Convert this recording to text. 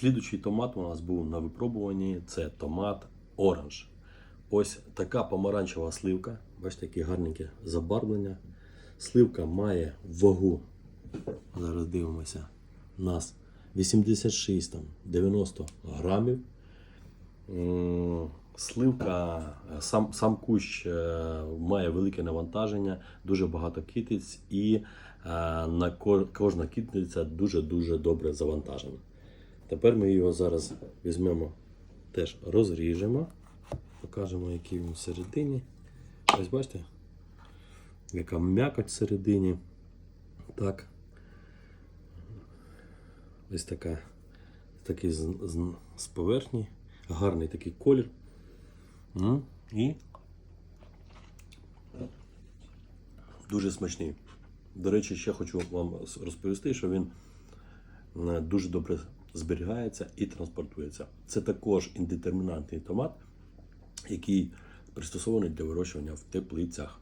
Слідучий томат у нас був на випробуванні. Це томат оранж. Ось така помаранчева сливка. Бачите, яке гарненьке забарвлення. Сливка має вагу. Зараз дивимося. У нас 86-90 грамів. Сливка, сам, сам кущ е, має велике навантаження, дуже багато китиць, і е, на кожна китиця дуже-дуже добре завантажена. Тепер ми його зараз візьмемо, теж розріжемо, покажемо, який він всередині. Ось бачите, яка м'якоть всередині. Так. Ось така, такий з, з, з поверхні, гарний такий колір. М, І дуже смачний. До речі, ще хочу вам розповісти, що він е, дуже добре зберігається і транспортується. Це також індетермінантний томат, який пристосований для вирощування в теплицях.